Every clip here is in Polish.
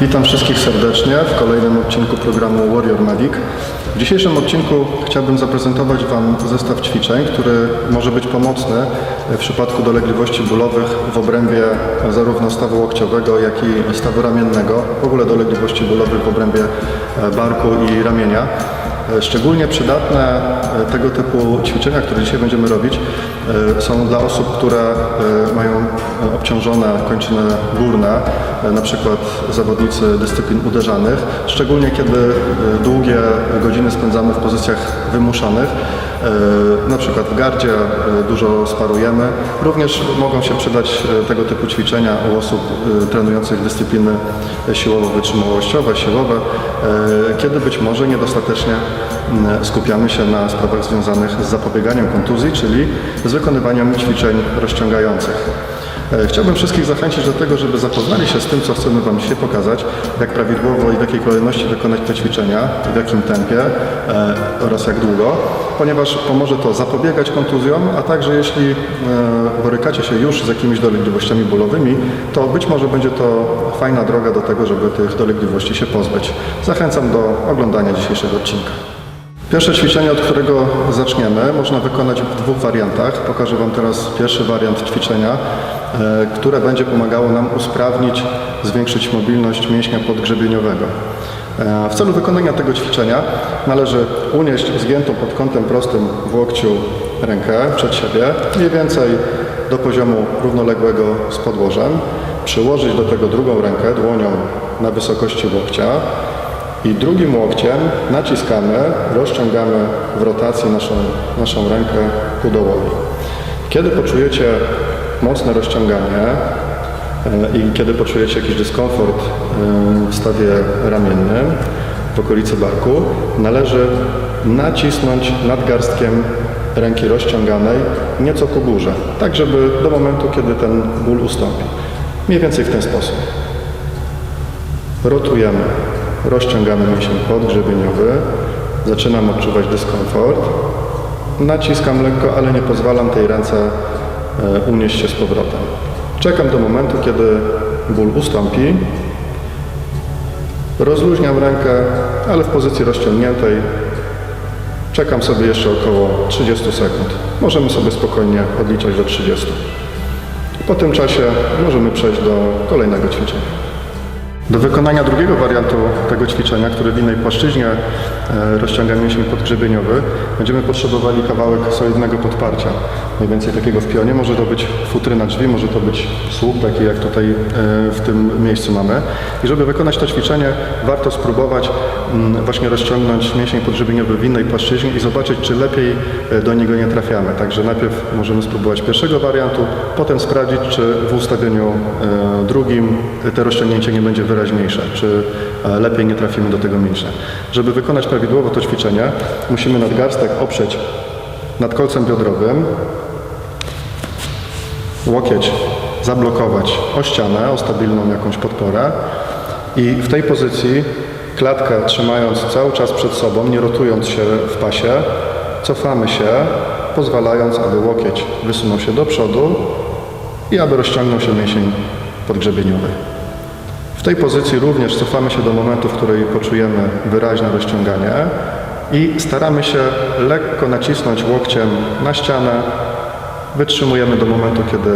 Witam wszystkich serdecznie w kolejnym odcinku programu Warrior Medic. W dzisiejszym odcinku chciałbym zaprezentować Wam zestaw ćwiczeń, który może być pomocny w przypadku dolegliwości bólowych w obrębie zarówno stawu łokciowego, jak i stawu ramiennego, w ogóle dolegliwości bólowych w obrębie barku i ramienia. E, Szczególnie przydatne e, tego typu ćwiczenia, które dzisiaj będziemy robić, e, są dla osób, które mają obciążone kończyny górne, na przykład zawodnicy dyscyplin uderzanych, szczególnie kiedy długie godziny spędzamy w pozycjach wymuszanych, na przykład w gardzie dużo sparujemy. Również mogą się przydać tego typu ćwiczenia u osób trenujących dyscypliny siłowo-wytrzymałościowe, siłowe, kiedy być może niedostatecznie skupiamy się na sprawach związanych z zapobieganiem kontuzji, czyli z wykonywaniem ćwiczeń rozciągających. E, Chciałbym wszystkich zachęcić do tego, żeby zapoznali się z tym, co chcemy Wam dzisiaj pokazać, jak prawidłowo i w jakiej kolejności wykonać te ćwiczenia, w jakim tempie e, oraz jak długo, ponieważ pomoże to zapobiegać kontuzjom, a także jeśli e, borykacie się już z jakimiś dolegliwościami bólowymi, to być może będzie to fajna droga do tego, żeby tych dolegliwości się pozbyć. Zachęcam do oglądania dzisiejszego odcinka. Pierwsze ćwiczenie, od którego zaczniemy, można wykonać w dwóch wariantach. Pokażę Wam teraz pierwszy wariant ćwiczenia, które będzie pomagało nam usprawnić, zwiększyć mobilność mięśnia podgrzebieniowego. E, W celu wykonania tego ćwiczenia należy unieść zgiętą pod kątem prostym w łokciu rękę przed siebie, mniej więcej do poziomu równoległego z podłożem, przyłożyć do tego drugą rękę dłonią na wysokości łokcia, i drugim łokciem naciskamy, rozciągamy w rotacji naszą, naszą rękę ku dołowi. Kiedy poczujecie mocne rozciąganie e, i kiedy poczujecie jakiś dyskomfort e, w stawie ramiennym, w okolicy barku, należy nacisnąć nadgarstkiem ręki rozciąganej nieco ku górze, tak żeby do momentu, kiedy ten ból ustąpi. Mniej więcej w ten sposób. Rotujemy, rozciągamy mięsień podgrzebieniowy, zaczynam odczuwać dyskomfort. Naciskam lekko, ale nie pozwalam tej ręce unieść się z powrotem. Czekam do momentu, kiedy ból ustąpi. Rozluźniam rękę, ale w pozycji rozciągniętej. Czekam sobie jeszcze około 30 sekund. Możemy sobie spokojnie odliczać do 30. Po tym czasie możemy przejść do kolejnego ćwiczenia. Do wykonania drugiego wariantu tego ćwiczenia, który w innej płaszczyźnie e, rozciąga mięsień podgrzebieniowy, będziemy potrzebowali kawałek solidnego podparcia, mniej więcej takiego w pionie. Może to być futryna drzwi, może to być słup, taki jak tutaj e, w tym miejscu mamy. I żeby wykonać to ćwiczenie, warto spróbować mm, właśnie rozciągnąć mięsień podgrzebieniowy w innej płaszczyźnie i zobaczyć, czy lepiej e, do niego nie trafiamy. Także najpierw możemy spróbować pierwszego wariantu, potem sprawdzić, czy w ustawieniu drugim to rozciągnięcie nie będzie wyraźniejsze, czy e, lepiej nie trafimy do tego mięśnia. Żeby wykonać prawidłowo to ćwiczenie, musimy nadgarstek oprzeć nad kolcem biodrowym, łokieć zablokować o ścianę, o stabilną jakąś podporę i w tej pozycji klatkę trzymając cały czas przed sobą, nie rotując się w pasie, cofamy się, pozwalając, aby łokieć wysunął się do przodu i aby rozciągnął się mięsień podgrzebieniowy. W tej pozycji również cofamy się do momentu, w której poczujemy wyraźne rozciąganie i staramy się lekko nacisnąć łokciem na ścianę. Wytrzymujemy do momentu, kiedy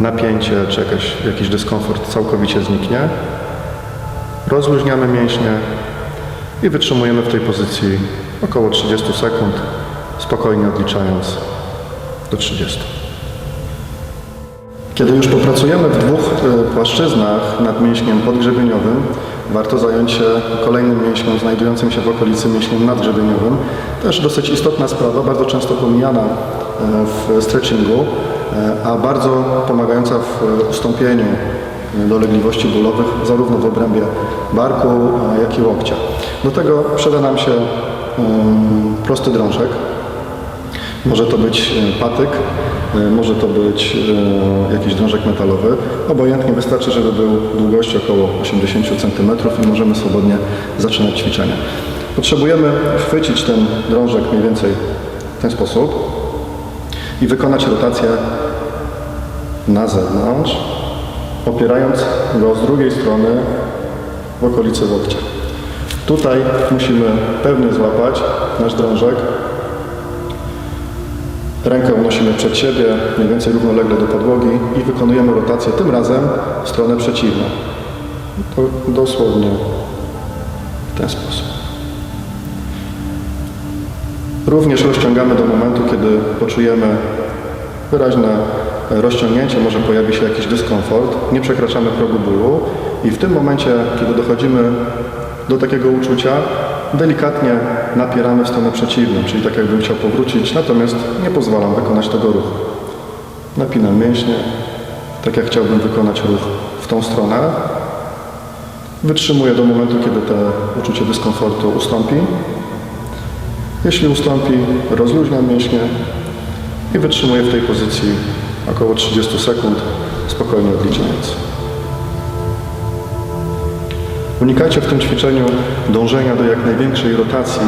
napięcie czy jakaś, jakiś dyskomfort całkowicie zniknie. Rozluźniamy mięśnie i wytrzymujemy w tej pozycji około 30 sekund, spokojnie odliczając do 30. Kiedy już popracujemy w dwóch e, płaszczyznach nad mięśniem podgrzebieniowym, warto zająć się kolejnym mięśniem znajdującym się w okolicy mięśniem nadgrzebieniowym. Też dosyć istotna sprawa, bardzo często pomijana e, w stretchingu, e, a bardzo pomagająca w ustąpieniu dolegliwości bólowych zarówno w obrębie barku, jak i łokcia. Do tego przyda nam się prosty drążek, może to być e, patyk, e, może to być e, jakiś drążek metalowy. Obojętnie wystarczy, żeby był długości około 80 cm i możemy swobodnie zaczynać ćwiczenie. Potrzebujemy chwycić ten drążek mniej więcej w ten sposób i wykonać rotację na zewnątrz, opierając go z drugiej strony w okolicy łokcia. Tutaj musimy pewnie złapać nasz drążek. Rękę unosimy przed siebie, mniej więcej równolegle do podłogi i wykonujemy rotację tym razem w stronę przeciwną. To dosłownie w ten sposób. Również rozciągamy do momentu, kiedy poczujemy wyraźne rozciągnięcie, może pojawi się jakiś dyskomfort, nie przekraczamy progu bólu i w tym momencie, kiedy dochodzimy do takiego uczucia, delikatnie napieramy w stronę przeciwną, czyli tak jakbym chciał powrócić, natomiast nie pozwalam wykonać tego ruchu. Napinam mięśnie, tak jak chciałbym wykonać ruch w tą stronę. Wytrzymuję do momentu, kiedy to uczucie dyskomfortu ustąpi. Jeśli ustąpi, rozluźniam mięśnie i wytrzymuję w tej pozycji około 30 sekund, spokojnie odliczając. Unikajcie w tym ćwiczeniu dążenia do jak największej rotacji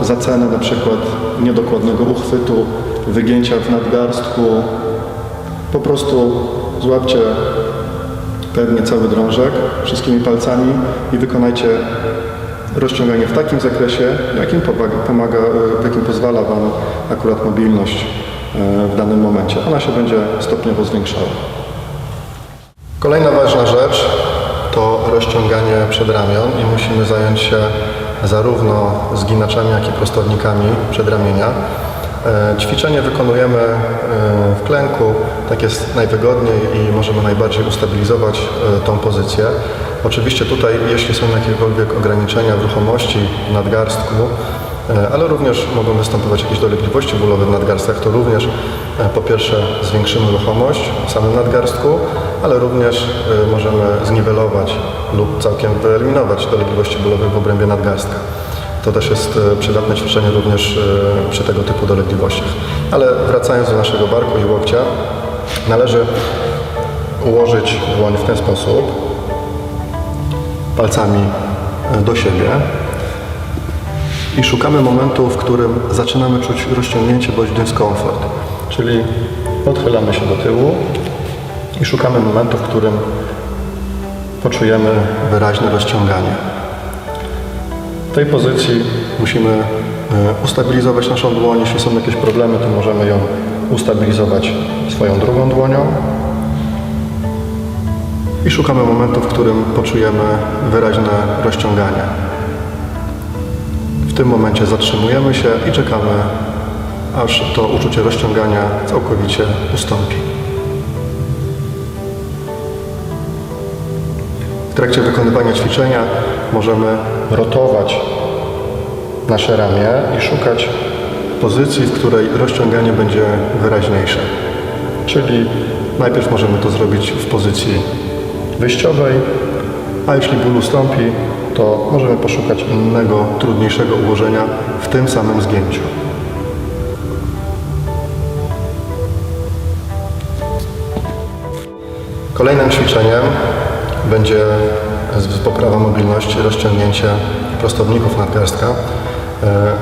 e, za cenę na przykład niedokładnego uchwytu, wygięcia w nadgarstku. Po prostu złapcie pewnie cały drążek wszystkimi palcami i wykonajcie rozciąganie w takim zakresie, jakim pomaga, jakim pozwala Wam akurat mobilność e, w danym momencie. Ona się będzie stopniowo zwiększała. Kolejna ważna rzecz to rozciąganie przedramion i musimy zająć się zarówno zginaczami, jak i prostownikami przedramienia. E, Ćwiczenie wykonujemy e, w klęku, tak jest najwygodniej i możemy najbardziej ustabilizować e, tą pozycję. Oczywiście tutaj, jeśli są jakiekolwiek ograniczenia w ruchomości w nadgarstku, ale również mogą występować jakieś dolegliwości bólowe w nadgarstkach, to również e, po pierwsze zwiększymy ruchomość w samym nadgarstku, ale również e, możemy zniwelować lub całkiem wyeliminować dolegliwości bólowe w obrębie nadgarstka. To też jest e, przydatne ćwiczenie również e, przy tego typu dolegliwościach. Ale wracając do naszego barku i łokcia, należy ułożyć dłoń w ten sposób, palcami e, do siebie i szukamy momentu, w którym zaczynamy czuć rozciągnięcie bądź dyskomfort. Czyli odchylamy się do tyłu i szukamy momentu, w którym poczujemy wyraźne rozciąganie. W tej pozycji musimy e, ustabilizować naszą dłoń. Jeśli są jakieś problemy, to możemy ją ustabilizować swoją drugą dłonią. I szukamy momentu, w którym poczujemy wyraźne rozciąganie. Tym momencie zatrzymujemy się i czekamy, aż to uczucie rozciągania całkowicie ustąpi. W trakcie wykonywania ćwiczenia możemy rotować nasze ramię i szukać pozycji, w której rozciąganie będzie wyraźniejsze. Czyli najpierw możemy to zrobić w pozycji wyjściowej, a jeśli ból ustąpi, to możemy poszukać innego, trudniejszego ułożenia w tym samym zgięciu. Kolejnym ćwiczeniem będzie poprawa mobilności, rozciągnięcie prostowników nadgarstka. E,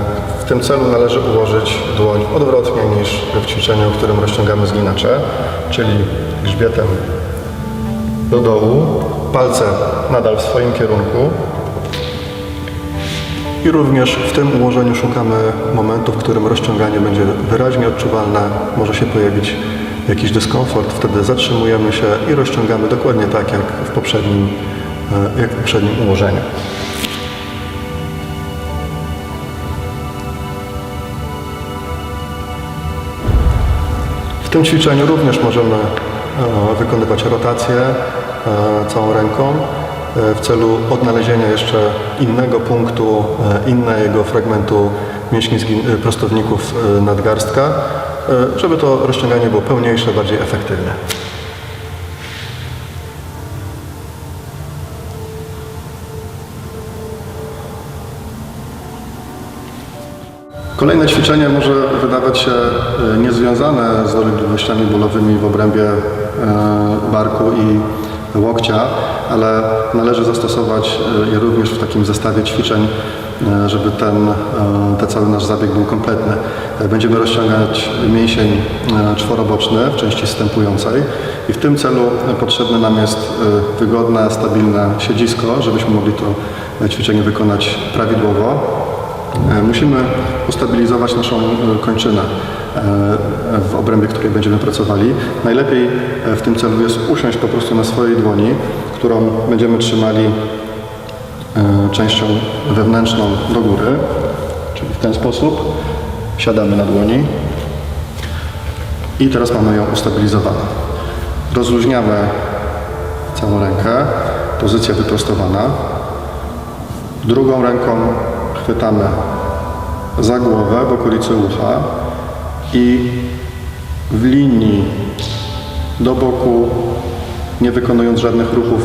W tym celu należy ułożyć dłoń odwrotnie niż w ćwiczeniu, w którym rozciągamy zginacze, czyli grzbietem do dołu, palce nadal w swoim kierunku. I również w tym ułożeniu szukamy momentu, w którym rozciąganie będzie wyraźnie odczuwalne, może się pojawić jakiś dyskomfort, wtedy zatrzymujemy się i rozciągamy dokładnie tak jak w poprzednim, e, jak w poprzednim ułożeniu. W tym ćwiczeniu również możemy e, wykonywać rotację e, całą ręką w celu odnalezienia jeszcze innego punktu, e, innego fragmentu mięśni e, prostowników e, nadgarstka, e, żeby to rozciąganie było pełniejsze, bardziej efektywne. Kolejne ćwiczenie może wydawać się e, niezwiązane z dolegliwościami bólowymi w obrębie e, barku i łokcia, ale należy zastosować e, je również w takim zestawie ćwiczeń e, żeby ten, e, ten cały nasz zabieg był kompletny. Będziemy rozciągać mięsień czworoboczny w części wstępującej i w tym celu potrzebne nam jest wygodne, stabilne siedzisko, żebyśmy mogli to ćwiczenie wykonać prawidłowo. E, Musimy ustabilizować naszą e, kończynę e, w obrębie, której będziemy pracowali. Najlepiej w tym celu jest usiąść po prostu na swojej dłoni, którą będziemy trzymali częścią wewnętrzną do góry, czyli w ten sposób. Siadamy na dłoni i teraz mamy ją ustabilizowaną. Rozluźniamy całą rękę, pozycja wyprostowana. Drugą ręką chwytamy za głowę w okolicy ucha i w linii do boku, nie wykonując żadnych ruchów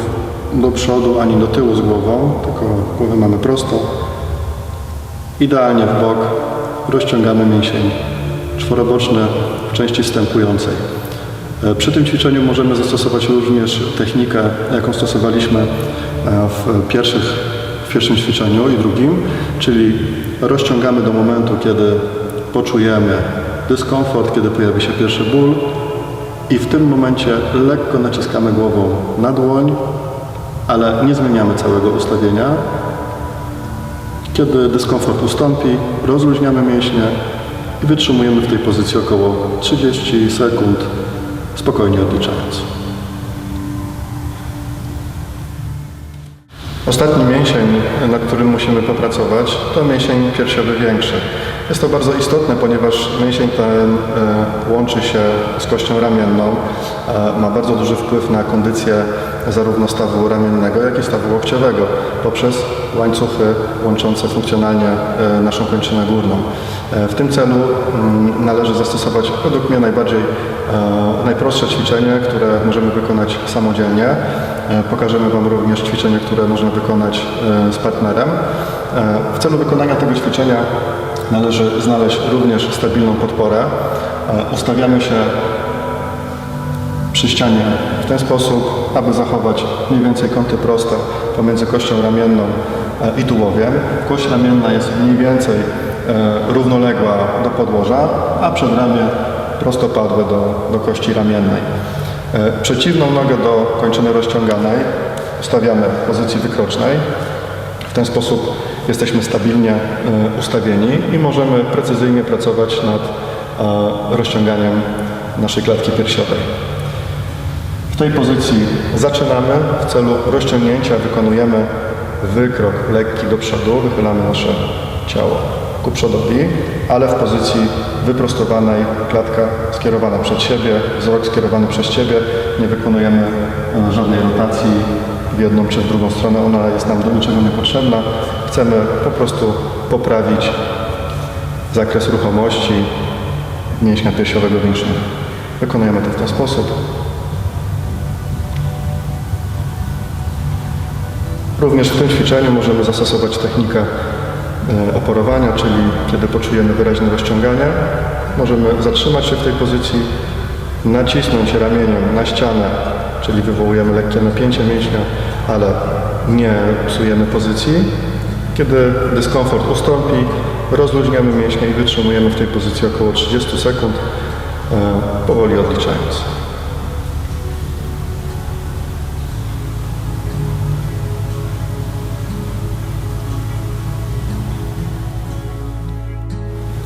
do przodu ani do tyłu z głową, tylko głowę mamy prostą, idealnie w bok rozciągamy mięsień czworoboczny w części wstępującej. E, Przy tym ćwiczeniu możemy zastosować również technikę, jaką stosowaliśmy e, w, pierwszych, w pierwszym ćwiczeniu i drugim, czyli rozciągamy do momentu, kiedy poczujemy dyskomfort, kiedy pojawi się pierwszy ból i w tym momencie lekko naciskamy głową na dłoń, ale nie zmieniamy całego ustawienia. Kiedy dyskomfort ustąpi, rozluźniamy mięśnie i wytrzymujemy w tej pozycji około 30 sekund, spokojnie odliczając. Ostatni mięsień, nad którym musimy popracować, to mięsień piersiowy większy. Jest to bardzo istotne, ponieważ mięsień ten e, łączy się z kością ramienną, e, ma bardzo duży wpływ na kondycję zarówno stawu ramiennego, jak i stawu łokciowego poprzez łańcuchy łączące funkcjonalnie e, naszą kończynę górną. W tym celu mm, należy zastosować według mnie najbardziej najprostsze ćwiczenie, które możemy wykonać samodzielnie. E, Pokażemy Wam również ćwiczenie, które można wykonać e, z partnerem. E, W celu wykonania tego ćwiczenia należy znaleźć również stabilną podporę. Ustawiamy się przy ścianie w ten sposób, aby zachować mniej więcej kąty proste pomiędzy kością ramienną i tułowiem. Kość ramienna jest mniej więcej równoległa do podłoża, a przedramię prostopadłe do, do kości ramiennej. E, Przeciwną nogę do kończyny rozciąganej ustawiamy w pozycji wykrocznej. W ten sposób jesteśmy stabilnie e, ustawieni i możemy precyzyjnie pracować nad e, rozciąganiem naszej klatki piersiowej. W tej pozycji zaczynamy. W celu rozciągnięcia wykonujemy wykrok lekki do przodu, wychylamy nasze ciało ku przodowi, ale w pozycji wyprostowanej, klatka skierowana przed siebie, wzrok skierowany przez Ciebie. Nie wykonujemy e, żadnej rotacji w jedną czy w drugą stronę, ona jest nam do niczego niepotrzebna. Chcemy po prostu poprawić zakres ruchomości mięśnia piersiowego większego. Wykonujemy to w ten sposób. Również w tym ćwiczeniu możemy zastosować technikę oporowania, czyli kiedy poczujemy wyraźne rozciąganie, możemy zatrzymać się w tej pozycji, nacisnąć ramieniem na ścianę, czyli wywołujemy lekkie napięcie mięśnia, ale nie psujemy pozycji. Kiedy dyskomfort ustąpi, rozluźniamy mięśnie i wytrzymujemy w tej pozycji około 30 sekund, e, powoli odliczając.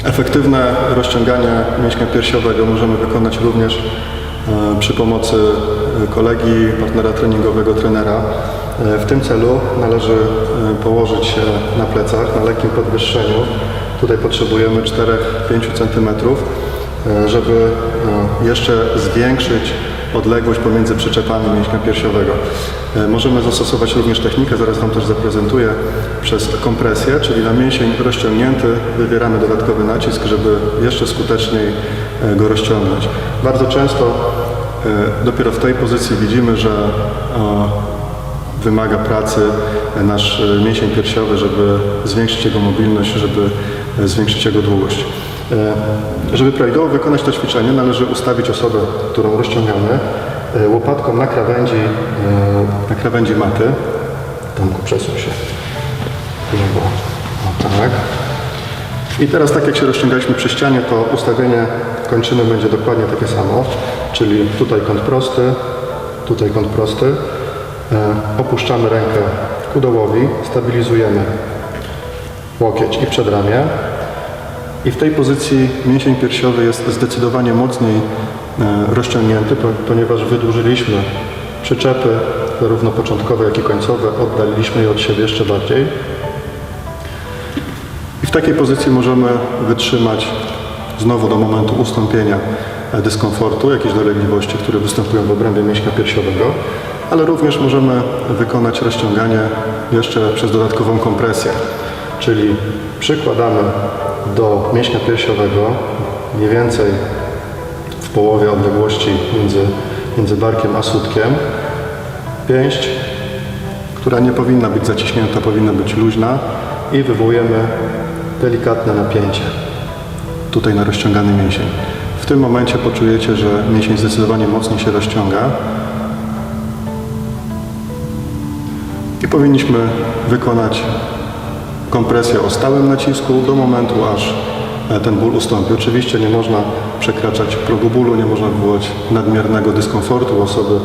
Efektywne rozciąganie mięśnia piersiowego możemy wykonać również e, przy pomocy e, kolegi, partnera treningowego, trenera. E, W tym celu należy położyć się na plecach, na lekkim podwyższeniu. Tutaj potrzebujemy 4-5 cm, żeby jeszcze zwiększyć odległość pomiędzy przyczepami mięśnia piersiowego. E, Możemy zastosować również technikę, zaraz Wam też zaprezentuję, przez kompresję, czyli na mięsień rozciągnięty wywieramy dodatkowy nacisk, żeby jeszcze skuteczniej e, go rozciągnąć. Bardzo często e, dopiero w tej pozycji widzimy, że wymaga pracy nasz mięsień piersiowy, żeby zwiększyć jego mobilność, żeby zwiększyć jego długość. E, Żeby prawidłowo wykonać to ćwiczenie, należy ustawić osobę, którą rozciągamy, e, łopatką na krawędzi, e, na krawędzi maty. Tomku, przesuń się. Lewo. O, Tak. I teraz tak jak się rozciągaliśmy przy ścianie, to ustawienie kończyny będzie dokładnie takie samo, czyli tutaj kąt prosty, tutaj kąt prosty. Opuszczamy rękę ku dołowi, stabilizujemy łokieć i przedramię. I w tej pozycji mięsień piersiowy jest zdecydowanie mocniej e, rozciągnięty, po- ponieważ wydłużyliśmy przyczepy, zarówno początkowe, jak i końcowe, oddaliliśmy je od siebie jeszcze bardziej. I w takiej pozycji możemy wytrzymać znowu do momentu ustąpienia e, dyskomfortu, jakiejś dolegliwości, które występują w obrębie mięśnia piersiowego, ale również możemy wykonać rozciąganie jeszcze przez dodatkową kompresję, czyli przykładamy do mięśnia piersiowego mniej więcej w połowie odległości między, między barkiem a sutkiem pięść, która nie powinna być zaciśnięta, powinna być luźna i wywołujemy delikatne napięcie tutaj na rozciągany mięsień. W tym momencie poczujecie, że mięsień zdecydowanie mocniej się rozciąga i powinniśmy wykonać kompresję o stałym nacisku do momentu, aż e, ten ból ustąpi. Oczywiście nie można przekraczać progu bólu, nie można wywołać nadmiernego dyskomfortu osoby,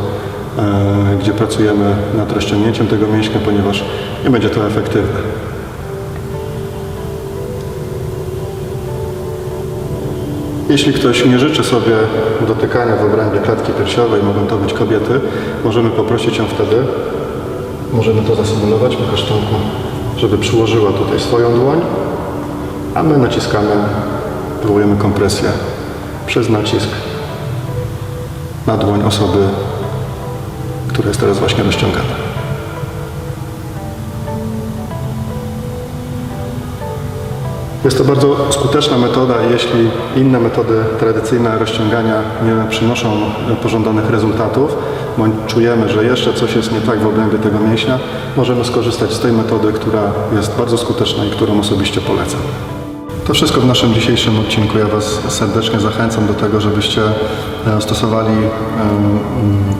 e, gdzie pracujemy nad rozciągnięciem tego mięśnia, ponieważ nie będzie to efektywne. Jeśli ktoś nie życzy sobie dotykania w obrębie klatki piersiowej, mogą to być kobiety, możemy poprosić ją wtedy, możemy to zasymulować, Michasz Tomku, żeby przyłożyła tutaj swoją dłoń, a my naciskamy, wywołujemy kompresję przez nacisk na dłoń osoby, która jest teraz właśnie rozciągana. Jest to bardzo skuteczna metoda, jeśli inne metody tradycyjne rozciągania nie przynoszą pożądanych rezultatów, bądź czujemy, że jeszcze coś jest nie tak w obrębie tego mięśnia, możemy skorzystać z tej metody, która jest bardzo skuteczna i którą osobiście polecam. To wszystko w naszym dzisiejszym odcinku. Ja Was serdecznie zachęcam do tego, żebyście e, stosowali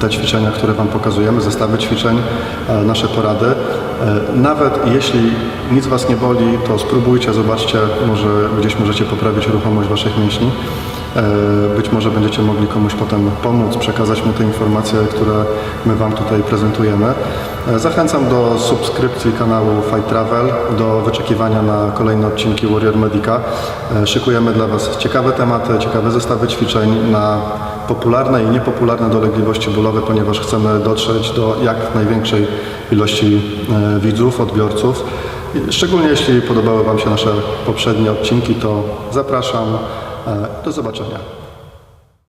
te ćwiczenia, które Wam pokazujemy, zestawy ćwiczeń, e, nasze porady. E, Nawet jeśli nic Was nie boli, to spróbujcie, zobaczcie, może gdzieś możecie poprawić ruchomość Waszych mięśni. E, Być może będziecie mogli komuś potem pomóc, przekazać mu te informacje, które my Wam tutaj prezentujemy. E, Zachęcam do subskrypcji kanału Fight Travel, do wyczekiwania na kolejne odcinki Warrior Medica. Szykujemy dla Was ciekawe tematy, ciekawe zestawy ćwiczeń na popularne i niepopularne dolegliwości bólowe, ponieważ chcemy dotrzeć do jak największej ilości e, widzów, odbiorców. Szczególnie jeśli podobały Wam się nasze poprzednie odcinki, to zapraszam. E, Do zobaczenia.